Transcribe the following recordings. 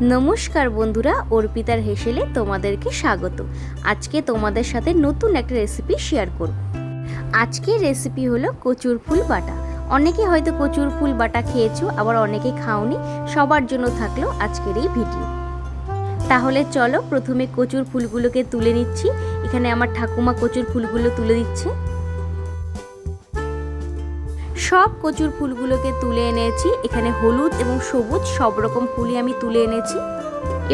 নমস্কার বন্ধুরা, অর্পিতার হেসেলে তোমাদেরকে স্বাগত। আজকে তোমাদের সাথে নতুন একটা রেসিপি শেয়ার করব। আজকের রেসিপি হলো কচুর ফুল বাটা। অনেকে হয়তো কচুর ফুল বাটা খেয়েছো, আবার অনেকে খাওনি, সবার জন্য থাকল আজকের এই ভিডিও তাহলে চলো প্রথমে কচুর ফুলগুলোকে তুলে নিচ্ছি। এখানে আমার ঠাকুমা কচুর ফুলগুলো তুলে দিচ্ছে। সব কচুর ফুলগুলোকে তুলে এনেছি। এখানে হলুদ এবং সবুজ সব রকম ফুলই আমি তুলে এনেছি।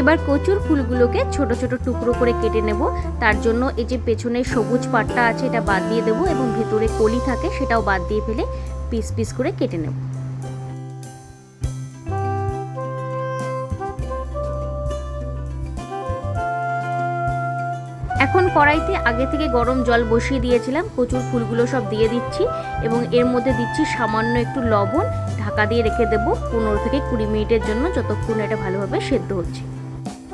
এবার কচুর ফুলগুলোকে ছোট ছোট টুকরো করে কেটে নেব। তার জন্য এই যে পেছনে সবুজ পাটটা আছে, এটা বাদ দিয়ে দেবো এবং ভেতরে কলি থাকে, সেটাও বাদ দিয়ে ফেলে পিস পিস করে কেটে নেব। এখন কড়াইতে আগে থেকে গরম জল বসিয়ে দিয়েছিলাম কচুর ফুলগুলো সব দিয়ে দিচ্ছি এবং এর মধ্যে দিচ্ছি সামান্য একটু লবণ, ঢাকা দিয়ে রেখে দেবো পনেরো থেকে কুড়ি মিনিটের জন্য যতক্ষণ এটা ভালোভাবে সেদ্ধ হচ্ছে।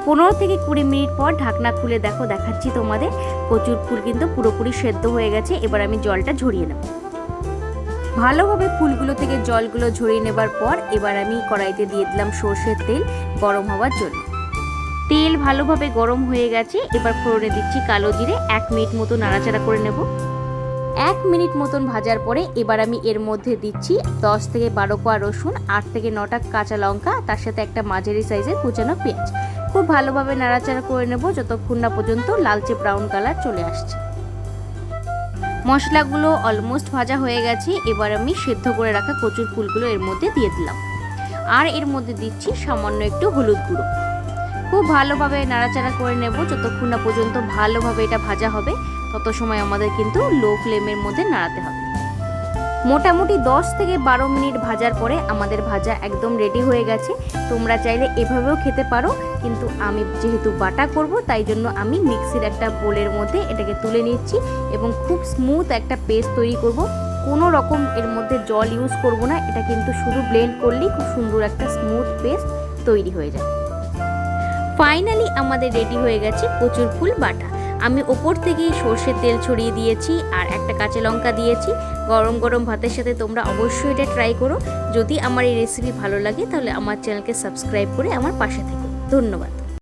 পনেরো থেকে কুড়ি মিনিট পর ঢাকনা খুলে দেখো, দেখাচ্ছি তোমাদের কচুর ফুল কিন্তু পুরোপুরি সেদ্ধ হয়ে গেছে, এবার আমি জলটা ঝরিয়ে নেব। ভালোভাবে ফুলগুলো থেকে জলগুলো ঝরিয়ে নেবার পর এবার আমি কড়াইতে দিয়ে দিলাম সর্ষের তেল গরম হওয়ার জন্য। তেল ভালোভাবে গরম হয়ে গেছে। এবার ফোড়নে দিচ্ছি কালো জিরে। এক মিনিট মতো নাড়াচাড়া করে নেব। এক মিনিট মতন ভাজার পরে এবার আমি এর মধ্যে দিচ্ছি দশ থেকে বারো কোয়া রসুন, আট থেকে নটা কাঁচা লঙ্কা, তার সাথে একটা মাঝারি সাইজের কুচানো পেঁয়াজ। খুব ভালোভাবে নাড়াচাড়া করে নেব যতক্ষণ না পর্যন্ত লালচে ব্রাউন কালার চলে আসছে। মশলাগুলো অলমোস্ট ভাজা হয়ে গেছে। এবার আমি সেদ্ধ করে রাখা কচুর ফুলগুলো এর মধ্যে দিয়ে দিলাম। আর এর মধ্যে দিচ্ছি সামান্য একটু হলুদ গুঁড়ো। খুব ভালোভাবে নাড়াচাড়া করে নেব। যতক্ষণ না পর্যন্ত ভালোভাবে এটা ভাজা হবে, তত সময় আমাদের কিন্তু লো ফ্লেমের মধ্যে নাড়াতে হবে। মোটামুটি 10 থেকে বারো মিনিট ভাজার পরে আমাদের ভাজা একদম রেডি হয়ে গেছে। তোমরা চাইলে এভাবেও খেতে পারো, কিন্তু আমি যেহেতু বাটা করব, তাই জন্য আমি মিক্সির একটা বোলের মধ্যে এটাকে তুলে নিচ্ছি এবং খুব স্মুথ একটা পেস্ট তৈরি করব। কোনো রকম এর মধ্যে জল ইউজ করব না, এটা কিন্তু শুধু ব্লেন্ড করলেই খুব সুন্দর একটা স্মুথ পেস্ট তৈরি হয়ে যাবে ফাইনালি আমাদের রেডি হয়ে গেছে কচুর ফুল বাটা। আমি ওপর থেকে সর্ষের তেল ছড়িয়ে দিয়েছি আর একটা কাঁচা লঙ্কা দিয়েছি। গরম গরম ভাতের সাথে তোমরা অবশ্যই এটা ট্রাই করো। যদি আমার এই রেসিপি ভালো লাগে তাহলে আমার চ্যানেলকে সাবস্ক্রাইব করে আমার পাশে থেকো। ধন্যবাদ।